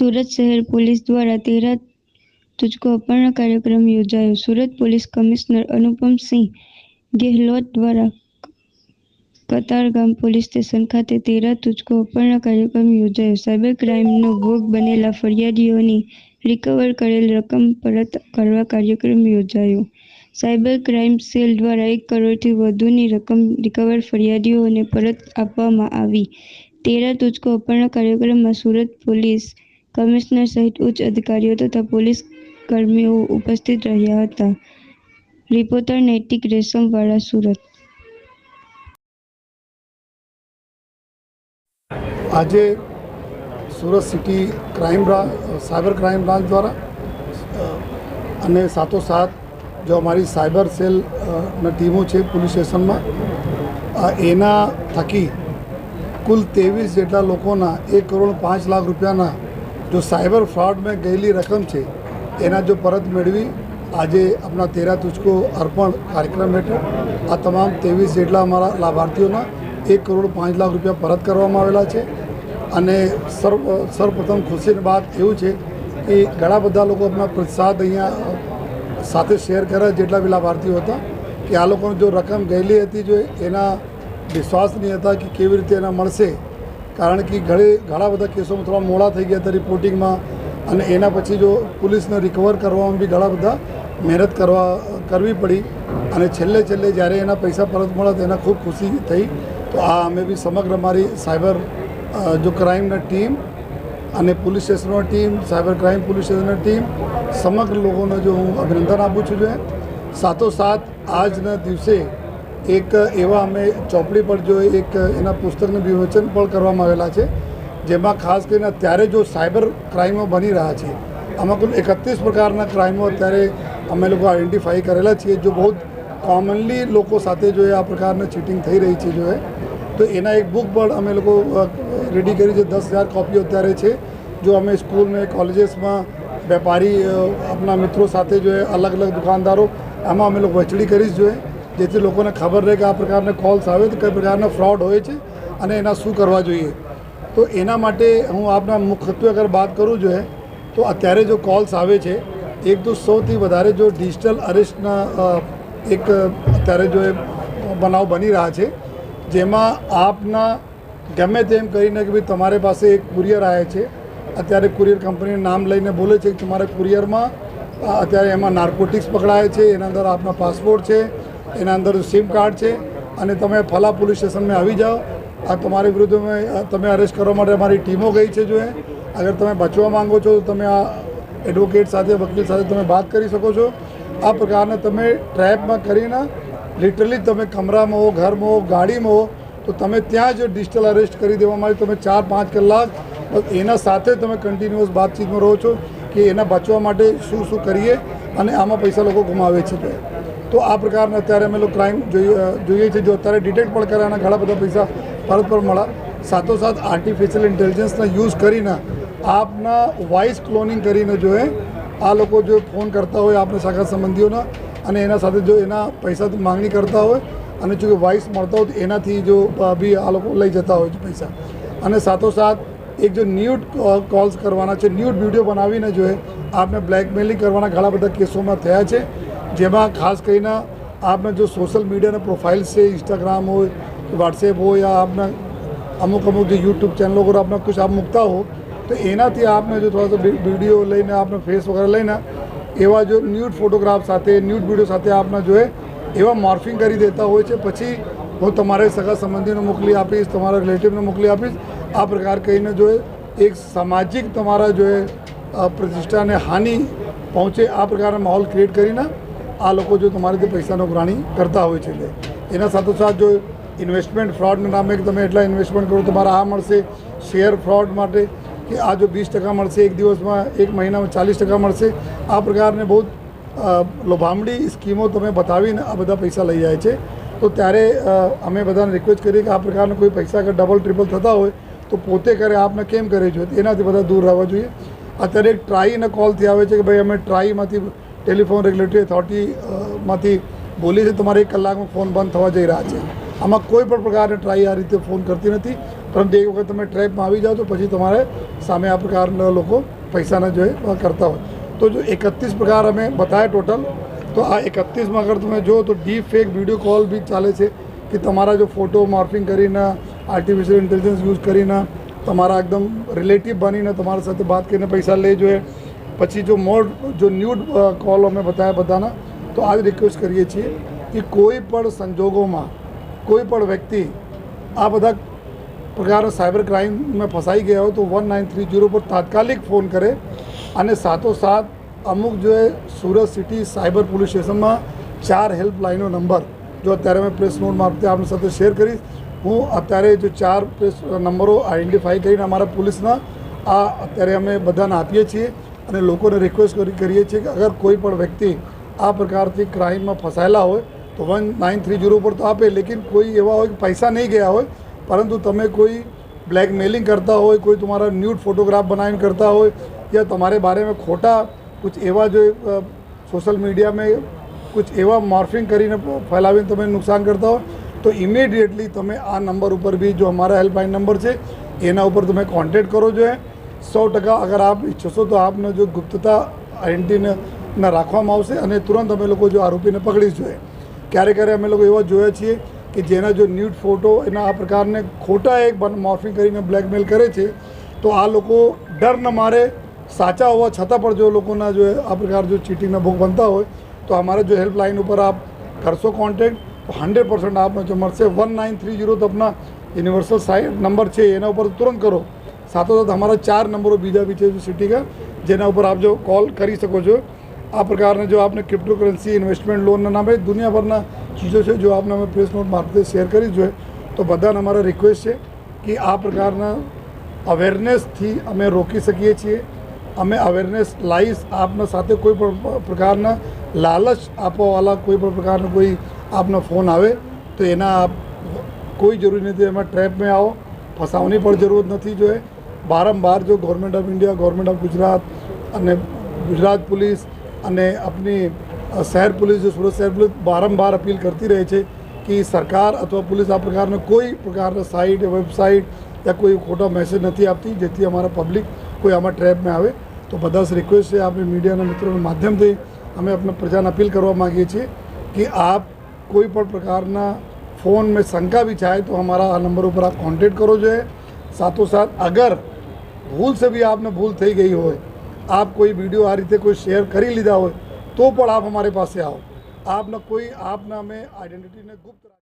સુરત શહેર પોલીસ દ્વારા તેરા તુજકો અપહરણ કાર્યક્રમ યોજાયો. સુરત પોલીસ કમિશનર અનુપમસિંહ ગેહલોત દ્વારા કતારગામ પોલીસ સ્ટેશન ખાતે તેરા તુજકો અપહરણ કાર્યક્રમ યોજાયો. સાયબર ક્રાઇમનો ભોગ બનેલા ફરિયાદીઓની રિકવર કરેલ રકમ પરત કરવા કાર્યક્રમ યોજાયો. સાયબર ક્રાઇમ સેલ દ્વારા એક કરોડથી વધુની રકમ રિકવર ફરિયાદીઓને પરત આપવામાં આવી. તેરા તુજકો અપહરણ કાર્યક્રમમાં સુરત પોલીસ કમિશનર સહિત ઉચ્ચ અધિકારીઓ તથા પોલીસ કર્મીઓ ઉપસ્થિત રહ્યા હતા. રિપોર્ટર નૈતિક રેશમવાળા સુરત. આજે Surat city crime branch cyber crime branch દ્વારા અને સાથોસાથ જો અમારી સાયબર સેલ અ, ટીમો છે પોલીસ સ્ટેશનમાં એના થકી કુલ ત્રેવીસ જેટલા લોકોના એક કરોડ પાંચ લાખ રૂપિયાના જો સાયબર ફ્રોડમાં ગયેલી રકમ છે, એના જો પરત મેળવી, આજે આપણા તેરા તુચકો અર્પણ કાર્યક્રમ હેઠળ, આ તમામ ત્રેવીસ જેટલા અમારા લાભાર્થીઓના એક કરોડ પાંચ લાખ રૂપિયા પરત કરવામાં આવેલા છે. અને સર્વ, સર્વપ્રથમ ખુશીની વાત એવું છે કે ઘણા બધા લોકો આપણા પ્રસાદ અહીંયા સાથે શેર કર્યા જેટલા બી લાભાર્થીઓ હતા, કે આ લોકોને જો રકમ ગયેલી હતી જો એના વિશ્વાસ નહીં હતા કે કેવી રીતે એના મળશે કારણ કે ઘણી ઘણા બધા કેસોમાં થોડા મોડા થઈ ગયા હતા રિપોર્ટિંગમાં અને એના પછી જો પોલીસને રિકવર કરવામાં બી ઘણા બધા મહેનત કરવા કરવી પડી અને છેલ્લે છેલ્લે જ્યારે એના પૈસા પરત મળ્યા તો એના ખૂબ ખુશી થઈ. તો આ અમે બી સમગ્ર મારી સાયબર જો ક્રાઇમના ટીમ અને પોલીસ સ્ટેશનની ટીમ, સાયબર ક્રાઇમ પોલીસ સ્ટેશનની ટીમ, સમગ્ર લોકોને જો હું અભિનંદન આપું છું જો સાથોસાથ આજના દિવસે એક એવા અમે ચોપડી પર જો એક એના પુસ્તકનું વિવેચન પણ કરવામાં આવેલા છે, જેમાં ખાસ કરીને અત્યારે જો સાયબર ક્રાઇમો બની રહ્યા છે, આમાં કુલ એકત્રીસ પ્રકારના ક્રાઇમો અત્યારે અમે લોકો આઈડેન્ટિફાઈ કરેલા છીએ, જો બહુ કોમનલી લોકો સાથે જો આ પ્રકારની ચીટિંગ થઈ રહી છે જો તો એના એક બુક પણ અમે લોકો રેડી કરી છે, દસ હજાર કોપીઓ અત્યારે છે, જો અમે સ્કૂલને કોલેજીસમાં વેપારી આપણા મિત્રો સાથે જો અલગ અલગ દુકાનદારો, આમાં અમે લોકો વહેંચણી કરીશ જોઈએ જેથી લોકોને ખબર રહે કે આ પ્રકારના કોલ્સ આવે તો કઈ પ્રકારના ફ્રોડ હોય છે અને એના શું કરવા જોઈએ. તો એના માટે હું આપના મુખ્યત્વે અગર વાત કરું જોઈએ તો અત્યારે જો કોલ્સ આવે છે, એક તો સૌથી વધારે જો ડિજિટલ અરેસ્ટના એક અત્યારે જો એ બનાવ બની રહ્યા છે, જેમાં આપના ગમે તેમ કરીને કે ભાઈ તમારી પાસે એક કુરિયર આવે છે, અત્યારે કુરિયર કંપનીનું નામ લઈને બોલે છે કે તમારા કુરિયરમાં અત્યારે એમાં નાર્કોટિક્સ પકડાય છે, એના અંદર આપના પાસપોર્ટ છે એના અંદર સિમ કાર્ડ છે અને તમે ફલા પોલીસ સ્ટેશનમાં આવી જાઓ. આ તમારી વિરુદ્ધ તમે અરેસ્ટ કરવા માટે અમારી ટીમો ગઈ છે જો અગર તમે બચવા માંગો છો તો તમે આ એડવોકેટ સાથે, વકીલ સાથે તમે વાત કરી શકો છો. આ પ્રકારના તમે ટ્રેપમાં કરીને લિટરલી તમે કમરામાં હો ઘરમાં હો ગાડીમાં હો તો તમે ત્યાં જ ડિજિટલ અરેસ્ટ કરી દેવામાં આવે. તમે ચાર, પાંચ કલાક એના સાથે તમે કન્ટિન્યુઅસ બાતચીતમાં રહો છો કે એના બચવા માટે શું શું કરીએ અને આમાં પૈસા લોકો ગુમાવે છે તે આ પ્રકારના અત્યારે અમે લોકો ક્રાઇમ જોઈએ છીએ જો અત્યારે ડિટેક્ટ પણ કર્યા ઘણા બધા પૈસા પરત પર મળ્યા. સાથોસાથ આર્ટિફિશિયલ ઇન્ટેલિજન્સના યુઝ કરીને આપના વોઇસ ક્લોનિંગ કરીને જો એ, આ લોકો જો ફોન કરતા હોય આપણા સગા સંબંધીઓના અને એના સાથે જો એના પૈસા માંગણી કરતા હોય અને જો વોઇસ મળતા હોય તો એનાથી જો બી આ લોકો લઈ જતા હોય છે પૈસા. અને સાથોસાથ એક જો ન્યૂડ કોલ્સ કરવાના છે ન્યૂડ વીડિયો બનાવીને જો આપને બ્લેકમેલિંગ કરવાના ઘણા બધા કેસોમાં થયા છે. જેમાં ખાસ કરીને આપને જો સોશિયલ મીડિયાના પ્રોફાઇલ્સ છે ઇન્સ્ટાગ્રામ હોય વોટ્સએપ હોય યા આપના અમુક અમુક જે યુટ્યુબ ચેનલો પર આપને કુછ આપ મૂકતા હો, તો એનાથી આપને જો થોડા વીડિયો લઈને આપને ફેસ વગેરે લઈને એવા જો ન્યૂડ ફોટોગ્રાફ સાથે ન્યૂડ વીડિયો સાથે આપને જો એવા મોર્ફિંગ કરી દેતા હોય છે. પછી હું તમારે સગા સંબંધીને મોકલી આપીશ, તમારા રિલેટિવને મોકલી આપીશ. આ પ્રકાર કહીને જો એક સામાજિક તમારા જો પ્રતિષ્ઠાને હાનિ પહોંચે આ પ્રકારના માહોલ ક્રિએટ કરીને આ લોકો જો તમારેથી પૈસાનો પ્રાણી કરતા હોય છે એટલે એના સાથોસાથ જો ઇન્વેસ્ટમેન્ટ ફ્રોડના નામે તમે એટલા ઇન્વેસ્ટમેન્ટ કરો તમારા આ મળશે શેર ફ્રોડ માટે કે આ જો વીસ ટકા મળશે એક દિવસમાં એક મહિનામાં ચાલીસ ટકા મળશે. આ પ્રકારને બહુ લોભામડી સ્કીમો તમે બતાવીને આ બધા પૈસા લઈ જાય છે. તો ત્યારે અમે બધાને રિક્વેસ્ટ કરીએ કે આ પ્રકારના કોઈ પૈસા અગર ડબલ ટ્રિપલ થતા હોય તો પોતે કરે, આપને કેમ કરે છે? એનાથી બધા દૂર રહેવા જોઈએ. અત્યારે એક ટ્રાઈના કોલથી આવે છે કે ભાઈ અમે ટ્રાઈમાંથી ટેલિફોન રેગ્યુલેટરી ઓથોરિટીમાંથી બોલી છે, તમારે એક કલાકમાં ફોન બંધ થવા જઈ રહ્યા છે. આમાં કોઈ પણ પ્રકારની ટ્રાઈ આ રીતે ફોન કરતી નથી. પરંતુ એક વખત તમે ટ્રેપમાં આવી જાઓ તો પછી તમારે સામે આ પ્રકારના લોકો પૈસાના જો એ કરતા હોય. તો જો એકત્રીસ પ્રકાર અમે બતાવ્યા ટોટલ તો આ એકત્રીસમાં અગર તમે જુઓ તો ડીપ ફેક વીડિયો કોલ બી ચાલે છે કે તમારા જો ફોટો મોર્ફિંગ કરીને આર્ટિફિશિયલ ઇન્ટેલિજન્સ યુઝ કરીને, તમારા એકદમ રિલેટિવ બનીને તમારા સાથે વાત કરીને પૈસા લે જોઈએ પછી જો મોર, જો ન્યૂડ કોલ અમે બતાવ્યા બધાના, તો આ જ રિક્વેસ્ટ કરીએ છીએ કે કોઈ પણ સંજોગોમાં, કોઈ પણ વ્યક્તિ આ બધા પ્રકારના સાયબર ક્રાઇમમાં ફસાઈ ગયા હોય તો વન નાઇન થ્રી જીરો પર તાત્કાલિક ફોન કરે અને સાથોસાથ અમુક જો સુરત સિટી સાયબર પોલીસ સ્ટેશનમાં ચાર હેલ્પલાઇનનો નંબર જો અત્યારે મેં પ્રેસ નોટ મારફતે આપની સાથે શેર કરીશ હું અત્યારે જો ચાર પ્રેસ નંબરો આઈડેન્ટિફાઈ કરીને અમારા પોલીસના આ અત્યારે અમે બધાને આપીએ છીએ. અને લોકોને રિક્વેસ્ટ કરી કરીએ છીએ કે અગર કોઈ પણ વ્યક્તિ આ પ્રકારથી ક્રાઇમમાં ફસાયેલા હોય તો વન નાઇન થ્રી જીરો પર તો આપે લેકિન કોઈ એવા હોય કે પૈસા નહીં ગયા હોય પરંતુ તમે કોઈ બ્લેકમેલિંગ કરતા હોય કોઈ તમારા ન્યૂડ ફોટોગ્રાફ બનાવીને કરતા હોય या तुम्हारे बारे में खोटा कुछ एवा जो सोशल मीडिया में कुछ એવા મોર્ફિંગ કરીને ફેલાવીને તમે નુકસાન કરતા હો તો ઇમિડિયેટલી તમે આ નંબર ઉપર બી જો અમારા હેલ્પલાઇન નંબર છે એના ઉપર તમે કોન્ટેક્ટ કરો જોઈએ સો ટકા અગર આપ ઈચ્છશો તો આપને જો ગુપ્તતા આઈડેન્ટિટીને રાખવામાં આવશે અને તુરંત અમે લોકો જો આરોપીને પકડી જોઈએ. ક્યારે ક્યારે અમે લોકો એવા જોયા છીએ કે જેના જો ન્યૂડ ફોટો એના આ પ્રકારને ખોટા એક મોર્ફિંગ કરીને બ્લેકમેલ કરે છે, તો આ લોકો ડર ન મારે. સાચા હોવા છતાં પણ જો લોકોના જો આ પ્રકાર જો ચીટિંગના ભોગ બનતા હોય, તો અમારે જો હેલ્પલાઇન ઉપર આપ કરશો કોન્ટેક્ટ, તો હંડ્રેડ પર્સન્ટ આપને જો મળશે. વન નાઇન થ્રી જીરો તો આપના યુનિવર્સલ સાઇટ નંબર છે, એના ઉપર તુરંત કરો. સાથો સાથોસાથ અમારા ચાર નંબરો બીજા બી છે સિટીકા જેના ઉપર આપ જો કોલ કરી શકો છો. આ પ્રકારના જો આપને ક્રિપ્ટોકરન્સી ઇન્વેસ્ટમેન્ટ લોનના નામે દુનિયાભરના ચીજો છે, જો આપને અમે પ્રેસ નોટ મારફતે શેર કરી જોઈએ, તો બધાને અમારા રિક્વેસ્ટ છે કે આ પ્રકારના અવેરનેસથી અમે રોકી શકીએ છીએ. અમે અવેરનેસ લાવીશ આપના સાથે કોઈ પણ પ્રકારના લાલચ આપવાવાળા કોઈ પણ પ્રકારનો કોઈ આપનો ફોન આવે, તો એના કોઈ જરૂરી નથી, એમાં ટ્રેપમાં આવો ફસાવવાની પણ જરૂર નથી જોઈએ. વારંવાર જો government of India government of Gujarat અને ગુજરાત પોલીસ અને આપની શહેર પોલીસ જે સુરત શહેર પોલીસ બારંબાર અપીલ કરતી રહે છે કે સરકાર અથવા પોલીસ આ પ્રકારનો કોઈ પ્રકારના સાઇટ વેબસાઇટ યા કોઈ ખોટો મેસેજ નથી આપતી જેથી અમારા પબ્લિક કોઈ આમાં ટ્રેપમાં આવે. તો બધા જ રિક્વેસ્ટ છે આપણે મીડિયાના મિત્રોના માધ્યમથી અમે આપણે પ્રજાને અપીલ કરવા માગીએ છીએ કે આપ કોઈ પણ પ્રકારના ફોન મેં શંકા બી થાય તો અમારા આ નંબર ઉપર આપ કોન્ટેક્ટ કરવો જોઈએ સાથોસાથ અગર ભૂલ છે બી આપને ભૂલ થઈ ગઈ હોય, આપ કોઈ વીડિયો આ રીતે કોઈ શેર કરી લીધા હોય, તો પણ આપ અમારી પાસે આવો. આપને કોઈ, આપના અમે આઈડેન્ટિટીને ગુપ્ત